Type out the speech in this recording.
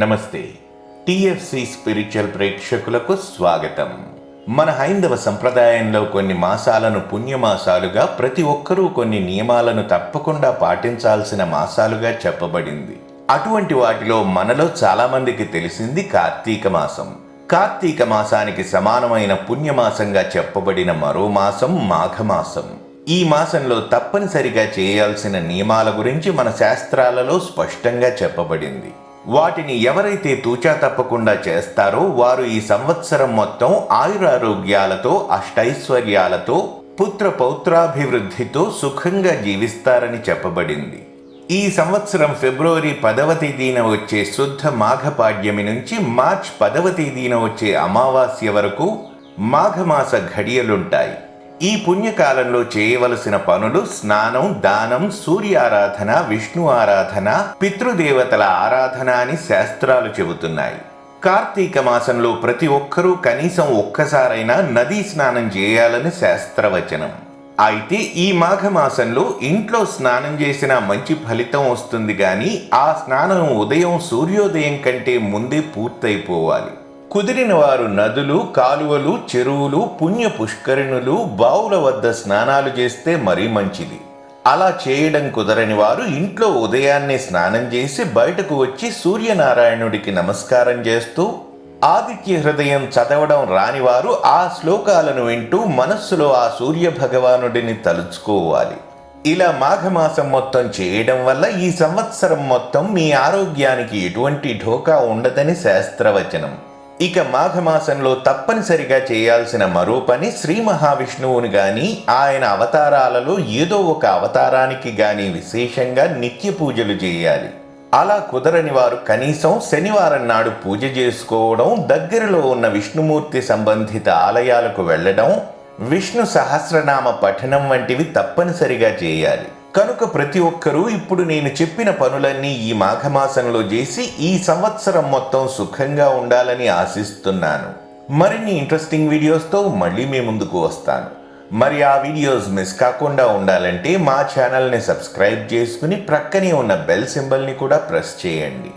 నమస్తే. TFC spiritual ప్రేక్షకులకు స్వాగతం. మన హైందవ సంప్రదాయంలో కొన్ని మాసాలను పుణ్యమాసాలుగా ప్రతి ఒక్కరూ కొన్ని నియమాలను తప్పకుండా పాటించాల్సిన మాసాలుగా చెప్పబడింది. అటువంటి వాటిలో మనలో చాలామందికి తెలిసింది కార్తీక మాసం. కార్తీక మాసానికి సమానమైన పుణ్యమాసంగా చెప్పబడిన మరో మాసం మాఘమాసం. ఈ మాసంలో తప్పనిసరిగా చేయాల్సిన నియమాల గురించి మన శాస్త్రాలలో స్పష్టంగా చెప్పబడింది. వాటిని ఎవరైతే తూచా తప్పకుండా చేస్తారో వారు ఈ సంవత్సరం మొత్తం ఆయురారోగ్యాలతో అష్టైశ్వర్యాలతో పుత్ర పౌత్రాభివృద్ధితో సుఖంగా జీవిస్తారని చెప్పబడింది. ఈ సంవత్సరం ఫిబ్రవరి పదవ తేదీన వచ్చే శుద్ధ మాఘపాడ్యమి నుంచి మార్చ్ పదవ తేదీన వచ్చే అమావాస్య వరకు మాఘమాస ఘడియలుంటాయి. ఈ పుణ్యకాలంలో చేయవలసిన పనులు స్నానం దానం సూర్యారాధన విష్ణు ఆరాధన పితృదేవతల ఆరాధన అని శాస్త్రాలు చెబుతున్నాయి. కార్తీక మాసంలో ప్రతి ఒక్కరూ కనీసం ఒక్కసారైనా నదీ స్నానం చేయాలని శాస్త్రవచనం. అయితే ఈ మాఘమాసంలో ఇంట్లో స్నానం చేసిన మంచి ఫలితం వస్తుంది కానీ ఆ స్నానం ఉదయం సూర్యోదయం కంటే ముందే పూర్తయిపోవాలి. కుదిరిన వారు నదులు కాలువలు చెరువులు పుణ్య పుష్కరిణులు బావుల వద్ద స్నానాలు చేస్తే మరీ మంచిది. అలా చేయడం కుదరని వారు ఇంట్లో ఉదయాన్నే స్నానం చేసి బయటకు వచ్చి సూర్యనారాయణుడికి నమస్కారం చేస్తూ ఆదిత్య హృదయం చదవడం రానివారు ఆ శ్లోకాలను వింటూ మనస్సులో ఆ సూర్య భగవానుడిని తలుచుకోవాలి. ఇలా మాఘమాసం మొత్తం చేయడం వల్ల ఈ సంవత్సరం మొత్తం మీ ఆరోగ్యానికి ఎటువంటి ఢోకా ఉండదని శాస్త్రవచనం. ఇక మాఘమాసంలో తప్పనిసరిగా చేయాల్సిన మరో పని శ్రీ మహావిష్ణువుని గాని ఆయన అవతారాలలో ఏదో ఒక అవతారానికి గాని విశేషంగా నిత్య పూజలు చేయాలి. అలా కుదరని వారు కనీసం శనివారం నాడు పూజ చేసుకోవడం దగ్గరలో ఉన్న విష్ణుమూర్తి సంబంధిత ఆలయాలకు వెళ్ళడం విష్ణు సహస్రనామ పఠనం వంటివి తప్పనిసరిగా చేయాలి. కనుక ప్రతి ఒక్కరూ ఇప్పుడు నేను చెప్పిన పనులన్నీ ఈ మాఘమాసంలో చేసి ఈ సంవత్సరం మొత్తం సుఖంగా ఉండాలని ఆశిస్తున్నాను. మరిన్ని ఇంట్రెస్టింగ్ వీడియోస్తో మళ్ళీ మీ ముందుకు వస్తాను. మరి ఆ వీడియోస్ మిస్ కాకుండా ఉండాలంటే మా ఛానల్ని సబ్స్క్రైబ్ చేసుకుని ప్రక్కనే ఉన్న బెల్ సింబల్ని కూడా ప్రెస్ చేయండి.